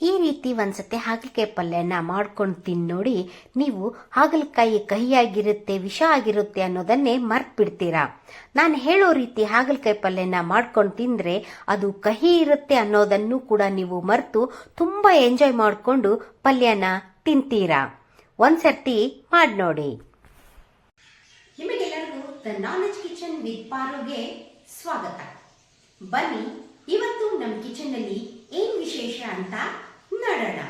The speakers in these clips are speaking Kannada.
ಈ ರೀತಿ ಒಂದ್ಸತಿ ಹಾಗಲಕಾಯಿ ಪಲ್ಯನ ಮಾಡ್ಕೊಂಡು ತಿಂದು ನೋಡಿ ನೀವು ಹಾಗಲಕಾಯಿ ಕಹಿಯಾಗಿರುತ್ತೆ, ವಿಷ ಆಗಿರುತ್ತೆ ಅನ್ನೋದನ್ನೇ ಮರ್ತ್ ಬಿಡ್ತೀರಾ ನಾನು ಹೇಳೋ ರೀತಿ ಹಾಗಲಕಾಯಿ ಪಲ್ಯನ ಮಾಡ್ಕೊಂಡು ತಿಂದ್ರೆ ಅದು ಕಹಿ ಇರುತ್ತೆ ಅನ್ನೋದನ್ನು ಕೂಡ ನೀವು ಮರೆತು ತುಂಬಾ ಎಂಜಾಯ್ ಮಾಡಿಕೊಂಡು ಪಲ್ಯನ ತಿಂತೀರಾ? ಒಂದ್ಸರ್ತಿ ಮಾಡಿ ನೋಡಿ. ನಿಮಗೆಲ್ಲರಿಗೂ ದ ನಾಲೆಜ್ ಕಿಚನ್ ವಿತ್ ಪಾರೋಗೆ ಸ್ವಾಗತ. ಬನ್ನಿ, ಇವತ್ತು ನಮ್ಮ ಕಿಚನ್ನಲ್ಲಿ ಏನ್ ವಿಶೇಷ ಅಂತ ನೋಡೋಣ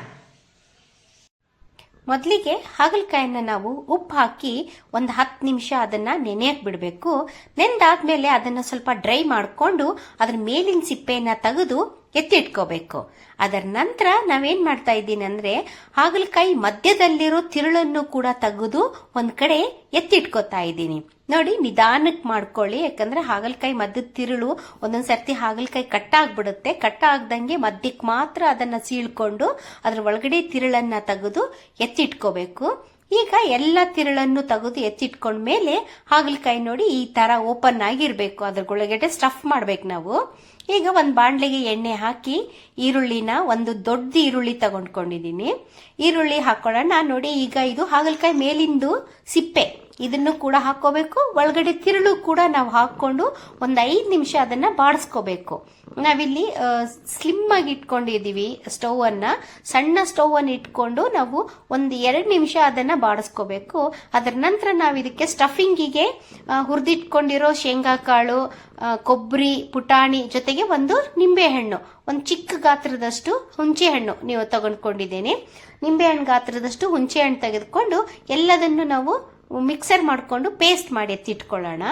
ಮೊದಲಿಗೆ ಹಾಗಲಕಾಯನ್ನ ನಾವು ಉಪ್ಪು ಹಾಕಿ ಒಂದು ಹತ್ತು ನಿಮಿಷ ಅದನ್ನ ನೆನೆಯಕ್ ಬಿಡಬೇಕು. ನೆಂದಾದ್ಮೇಲೆ ಅದನ್ನ ಸ್ವಲ್ಪ ಡ್ರೈ ಮಾಡಿಕೊಂಡು ಅದ್ರ ಮೇಲಿನ ಸಿಪ್ಪೆಯನ್ನು ತೆಗೆದು ಎತ್ತಿಟ್ಕೋಬೇಕು. ಅದರ ನಂತರ ನಾವೇನ್ ಮಾಡ್ತಾ ಇದ್ದೀನಿ ಅಂದ್ರೆ ಹಾಗಲಕಾಯಿ ಮಧ್ಯದಲ್ಲಿರೋ ತಿರುಳನ್ನು ಕೂಡ ತೆಗೆದು ಒಂದ್ ಕಡೆ ಎತ್ತಿಟ್ಕೋತಾ ಇದ್ದೀನಿ. ನೋಡಿ ನಿಧಾನಕ್ಕೆ ಮಾಡ್ಕೊಳ್ಳಿ, ಯಾಕಂದ್ರೆ ಹಾಗಲಕಾಯಿ ಮದ್ದದ ತಿರುಳು ಒಂದೊಂದ್ ಸರ್ತಿ ಹಾಗಲಕಾಯಿ ಕಟ್ಟ ಆಗ್ಬಿಡುತ್ತೆ ಕಟ್ಟ ಆಗ್ದಂಗೆ ಮಧ್ಯಕ್ಕೆ ಮಾತ್ರ ಅದನ್ನ ಸೀಳ್ಕೊಂಡು ಅದ್ರ ಒಳಗಡೆ ತಿರುಳನ್ನ ತೆಗೆದು ಎತ್ತಿಟ್ಕೋಬೇಕು. ಈಗ ಎಲ್ಲ ತಿರುಳನ್ನು ತೆಗೆದು ಎತ್ತಿಟ್ಕೊಂಡ ಮೇಲೆ ಹಾಗಲಕಾಯಿ ನೋಡಿ ಈ ತರ ಓಪನ್ ಆಗಿರ್ಬೇಕು. ಅದ್ರೊಳಗಡೆ ಸ್ಟಫ್ ಮಾಡ್ಬೇಕು ನಾವು. ಈಗ ಒಂದು ಬಾಣಲೆಗೆ ಎಣ್ಣೆ ಹಾಕಿ ಈರುಳ್ಳಿನ ಒಂದು ದೊಡ್ಡ ಈರುಳ್ಳಿ ತಗೊಂಡ್ಕೊಂಡಿದ್ದೀನಿ ಈರುಳ್ಳಿ ಹಾಕೊಳ್ಳೋಣ. ನೋಡಿ, ಈಗ ಇದು ಹಾಗಲಕಾಯಿ ಮೇಲಿಂದು ಸಿಪ್ಪೆ. ಇದನ್ನು ಕೂಡ ಹಾಕೋಬೇಕು. ಒಳಗಡೆ ತಿರುಳು ಕೂಡ ನಾವು ಹಾಕ್ಕೊಂಡು ಒಂದು ಐದು ನಿಮಿಷ ಅದನ್ನ ಬಾಡಿಸ್ಕೋಬೇಕು. ನಾವಿಲ್ಲಿ ಸ್ಲಿಮ್ ಆಗಿ ಇಟ್ಕೊಂಡಿದೀವಿ ಸ್ಟವ್ ಅನ್ನ. ಸಣ್ಣ ಸ್ಟವ್ ಅನ್ನು ಇಟ್ಕೊಂಡು ನಾವು ಒಂದು ಎರಡು ನಿಮಿಷ ಅದನ್ನ ಬಾಡಿಸ್ಕೋಬೇಕು. ಅದರ ನಂತರ ನಾವು ಇದಕ್ಕೆ ಸ್ಟಫಿಂಗಿಗೆ ಹುರಿದಿಟ್ಕೊಂಡಿರೋ ಶೇಂಗಾ ಕಾಳು ಕೊಬ್ಬರಿ ಪುಟಾಣಿ ಜೊತೆಗೆ ಒಂದು ನಿಂಬೆ ಹಣ್ಣು. ಒಂದು ಚಿಕ್ಕ ಗಾತ್ರದಷ್ಟು ಹುಂಚೆ ಹಣ್ಣು ನೀವು ತಗೊಂಡ್ಕೊಂಡಿದ್ದೇನೆ. ನಿಂಬೆ ಹಣ್ಣು ಗಾತ್ರದಷ್ಟು ಹುಂಚೆ ಹಣ್ಣು ತೆಗೆದುಕೊಂಡು ಎಲ್ಲದನ್ನು ನಾವು ಮಿಕ್ಸರ್ ಮಾಡಿಕೊಂಡು ಪೇಸ್ಟ್ ಮಾಡಿ ಎತ್ತಿಟ್ಕೊಳ್ಳೋಣ.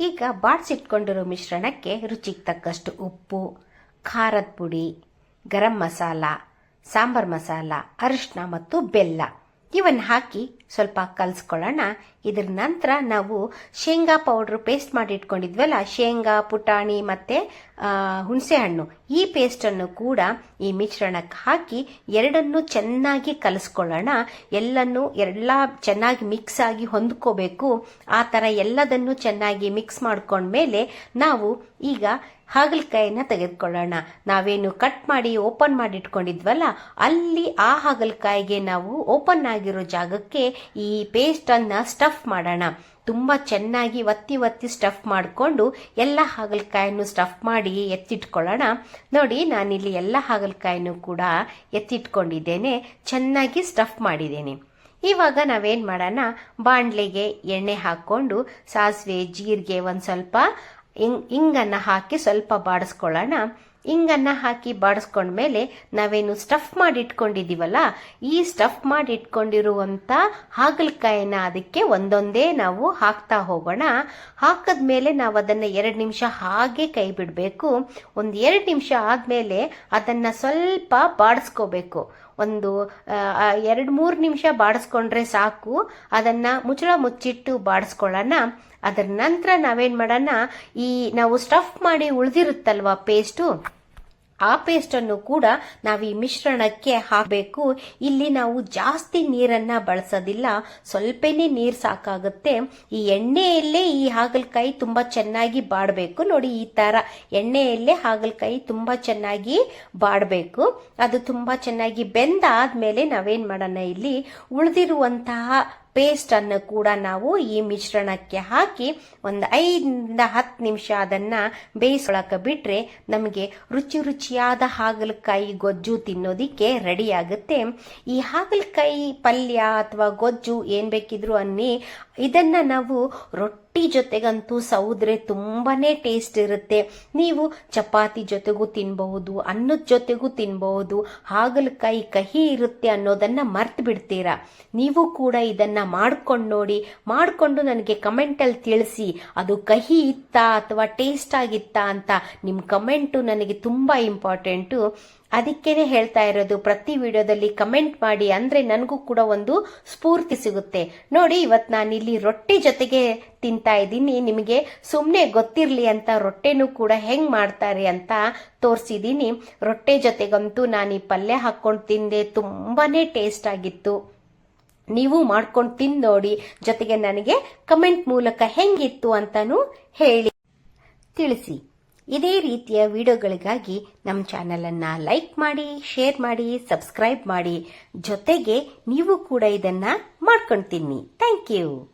ಈಗ ಬಾಡಿಸಿಟ್ಕೊಂಡಿರೋ ಮಿಶ್ರಣಕ್ಕೆ ರುಚಿಗೆ ತಕ್ಕಷ್ಟು ಉಪ್ಪು, ಖಾರದ ಪುಡಿ, ಗರಂ ಮಸಾಲ, ಸಾಂಬಾರ್ ಮಸಾಲ ಅರಿಶಿನ ಮತ್ತು ಬೆಲ್ಲ. ಇವನ್ನ ಹಾಕಿ ಸ್ವಲ್ಪ ಕಲಿಸ್ಕೊಳ್ಳೋಣ. ಇದ್ರ ನಂತರ ನಾವು ಶೇಂಗಾ ಪೌಡ್ರ್ ಪೇಸ್ಟ್ ಮಾಡಿ ಇಟ್ಕೊಂಡಿದ್ವಲ್ಲ ಶೇಂಗಾ, ಪುಟಾಣಿ ಮತ್ತೆ ಹುಣಸೆಹಣ್ಣು. ಹುಣಸೆ ಹಣ್ಣು ಈ ಪೇಸ್ಟನ್ನು ಕೂಡ ಈ ಮಿಶ್ರಣಕ್ಕೆ ಹಾಕಿ ಎರಡನ್ನು ಚೆನ್ನಾಗಿ ಕಲಿಸ್ಕೊಳ್ಳೋಣ. ಎಲ್ಲನ್ನು ಎಲ್ಲ ಚೆನ್ನಾಗಿ ಮಿಕ್ಸ್ ಆಗಿ ಹೊಂದ್ಕೋಬೇಕು. ಆ ಥರ ಎಲ್ಲದನ್ನು ಚೆನ್ನಾಗಿ ಮಿಕ್ಸ್ ಮಾಡ್ಕೊಂಡ್ಮೇಲೆ ನಾವು ಈಗ ಹಾಗಲಕಾಯಿನ ತೆಗೆದುಕೊಳ್ಳೋಣ. ನಾವೇನು ಕಟ್ ಮಾಡಿ ಓಪನ್ ಮಾಡಿ ಇಟ್ಕೊಂಡಿದ್ವಲ್ಲ ಅಲ್ಲಿ ಆ ಹಾಗಲಕಾಯಿಗೆ ನಾವು ಓಪನ್ ಆಗಿರೋ ಜಾಗಕ್ಕೆ ಈ ಪೇಸ್ಟ್ ಅನ್ನ ಸ್ಟಫ್ ಮಾಡೋಣ. ತುಂಬ ಚೆನ್ನಾಗಿ ಒತ್ತಿ ಒತ್ತಿ ಸ್ಟಫ್ ಮಾಡಿಕೊಂಡು ಎಲ್ಲ ಹಾಗಲಕಾಯನ್ನು ಸ್ಟಫ್ ಮಾಡಿ ಎತ್ತಿಟ್ಕೊಳ್ಳೋಣ. ನೋಡಿ, ನಾನಿಲ್ಲಿ ಎಲ್ಲ ಹಾಗಲಕಾಯನ್ನು ಕೂಡ ಎತ್ತಿಟ್ಕೊಂಡಿದ್ದೇನೆ. ಚೆನ್ನಾಗಿ ಸ್ಟಫ್ ಮಾಡಿದ್ದೇನೆ. ಇವಾಗ ನಾವೇನು ಮಾಡೋಣ? ಬಾಣಲೆಗೆ ಎಣ್ಣೆ ಹಾಕ್ಕೊಂಡು ಸಾಸಿವೆ, ಜೀರಿಗೆ ಒಂದು ಸ್ವಲ್ಪ ಇಂಗ್ ಇಂಗನ್ನು ಹಾಕಿ ಸ್ವಲ್ಪ ಬಾಡಿಸ್ಕೊಳ್ಳೋಣ. ಇಂಗನ್ನ ಹಾಕಿ ಬಾಡಿಸ್ಕೊಂಡ್ಮೇಲೆ ನಾವೇನು ಸ್ಟಫ್ ಮಾಡಿ ಇಟ್ಕೊಂಡಿದ್ದೀವಲ್ಲ ಈ ಸ್ಟಫ್ ಮಾಡಿ ಇಟ್ಕೊಂಡಿರುವಂತ ಹಾಗಲಕಾಯಿನ ಅದಕ್ಕೆ ಒಂದೊಂದೇ ನಾವು ಹಾಕ್ತಾ ಹೋಗೋಣ. ಹಾಕದ್ಮೇಲೆ ನಾವು ಅದನ್ನ ಎರಡು ನಿಮಿಷ ಹಾಗೆ ಕೈ ಬಿಡಬೇಕು. ಒಂದು ಎರಡು ನಿಮಿಷ ಆದಮೇಲೆ ಅದನ್ನ ಸ್ವಲ್ಪ ಬಾಡಿಸ್ಕೋಬೇಕು. ಒಂದು ಎರಡು, ಮೂರು ನಿಮಿಷ ಬಾಡಿಸ್ಕೊಂಡ್ರೆ ಸಾಕು. ಅದನ್ನ ಮುಚ್ಚಳ ಮುಚ್ಚಿಟ್ಟು ಬಾಡಿಸ್ಕೊಳ್ಳೋಣ. ಅದರ ನಂತರ ನಾವೇನ್ ಮಾಡೋಣ? ಈ, ನಾವು ಸ್ಟಫ್ ಮಾಡಿ ಉಳಿದಿರುತ್ತಲ್ವಾ ಪೇಸ್ಟು ಆ ಪೇಸ್ಟ್ ಅನ್ನು ಕೂಡ ನಾವು ಈ ಮಿಶ್ರಣಕ್ಕೆ ಹಾಕಬೇಕು. ಇಲ್ಲಿ ನಾವು ಜಾಸ್ತಿ ನೀರನ್ನ ಬಳಸೋದಿಲ್ಲ. ಸ್ವಲ್ಪನೇ ನೀರ್ ಸಾಕಾಗುತ್ತೆ. ಈ ಎಣ್ಣೆಯಲ್ಲೇ ಈ ಹಾಗಲಕಾಯಿ ತುಂಬಾ ಚೆನ್ನಾಗಿ ಬಾಡಬೇಕು. ನೋಡಿ ಈ ತರ ಎಣ್ಣೆಯಲ್ಲೇ ಹಾಗಲಕಾಯಿ ತುಂಬಾ ಚೆನ್ನಾಗಿ ಬಾಡಬೇಕು. ಅದು ತುಂಬಾ ಚೆನ್ನಾಗಿ ಬೆಂದಾದ್ಮೇಲೆ ನಾವೇನ್ ಮಾಡೋಣ ಇಲ್ಲಿ? ಉಳಿದಿರುವಂತಹ ಪೇಸ್ಟ್ ಅನ್ನು ಕೂಡ ನಾವು ಈ ಮಿಶ್ರಣಕ್ಕೆ ಹಾಕಿ ಒಂದು ಐದರಿಂದ ಹತ್ತು ನಿಮಿಷ ಅದನ್ನ ಬೇಯಿಸೊಳಕ ಬಿಟ್ಟರೆ ನಮಗೆ ರುಚಿ ರುಚಿಯಾದ ಹಾಗಲಕಾಯಿ ಗೊಜ್ಜು ತಿನ್ನೋದಿಕ್ಕೆ ರೆಡಿ ಆಗುತ್ತೆ. ಈ ಹಾಗಲಕಾಯಿ ಪಲ್ಯ ಅಥವಾ ಗೊಜ್ಜು ಏನ್ ಬೇಕಿದ್ರು ಅನ್ನಿ, ಇದನ್ನ ನಾವು ರೊಟ್ಟಿ ಜೊತೆಗಂತೂ ಸೌದ್ರೆ ತುಂಬಾನೇ ಟೇಸ್ಟ್ ಇರುತ್ತೆ. ನೀವು ಚಪಾತಿ ಜೊತೆಗೂ ತಿನ್ಬಹುದು, ಅನ್ನದ ಜೊತೆಗೂ ತಿನ್ಬಹುದು, ಹಾಗಲಕಾಯಿ ಕಹಿ ಇರುತ್ತೆ ಅನ್ನೋದನ್ನ ಮರ್ತು ಬಿಡ್ತೀರಾ? ನೀವು ಕೂಡ ಇದನ್ನ ಮಾಡ್ಕೊಂಡು ನೋಡಿ, ಮಾಡ್ಕೊಂಡು ನನಗೆ ಕಮೆಂಟಲ್ಲಿ ತಿಳಿಸಿ, ಅದು ಕಹಿ ಇತ್ತಾ ಅಥವಾ ಟೇಸ್ಟ್ ಆಗಿತ್ತಾ ಅಂತ ನಿಮ್ಮ ಕಮೆಂಟು ನನಗೆ ತುಂಬಾ ಇಂಪಾರ್ಟೆಂಟು ಅದಕ್ಕೇನೆ ಹೇಳ್ತಾ ಇರೋದು, ಪ್ರತಿ ವಿಡಿಯೋದಲ್ಲಿ ಕಮೆಂಟ್ ಮಾಡಿ ಅಂದ್ರೆ ನನಗೂ ಕೂಡ ಒಂದು ಸ್ಫೂರ್ತಿ ಸಿಗುತ್ತೆ. ನೋಡಿ ಇವತ್ತು ನಾನು ಇಲ್ಲಿ ರೊಟ್ಟಿ ಜೊತೆಗೆ ತಿಂತಾ ಇದ್ದೀನಿ. ನಿಮಗೆ ಸುಮ್ಮನೆ ಗೊತ್ತಿರಲಿ ಅಂತ, ರೊಟ್ಟೆನೂ ಕೂಡ ಹೆಂಗ್ ಮಾಡ್ತಾರೆ ಅಂತ ತೋರಿಸಿದ್ದೀನಿ. ರೊಟ್ಟೆ ಜೊತೆಗಂತೂ ನಾನು ಈ ಪಲ್ಯ ಹಾಕ್ಕೊಂಡು ತಿಂದೆ, ತುಂಬಾನೇ ಟೇಸ್ಟ್ ಆಗಿತ್ತು. ನೀವು ಮಾಡ್ಕೊಂಡು ತಿಂದು ನೋಡಿ, ಜೊತೆಗೆ ನನಗೆ ಕಮೆಂಟ್ ಮೂಲಕ ಹೆಂಗಿತ್ತು ಅಂತಾನು ಹೇಳಿ. ತಿಳಿಸಿ. ಇದೇ ರೀತಿಯ ವಿಡಿಯೋಗಳಿಗಾಗಿ ನಮ್ಮ ಚಾನೆಲನ್ನು ಲೈಕ್ ಮಾಡಿ, ಶೇರ್ ಮಾಡಿ, ಸಬ್ಸ್ಕ್ರೈಬ್ ಮಾಡಿ. ಜೊತೆಗೆ ನೀವು ಕೂಡ ಇದನ್ನ ಮಾಡ್ಕೊಂಡು ತಿನ್ನಿ ಥ್ಯಾಂಕ್ ಯು.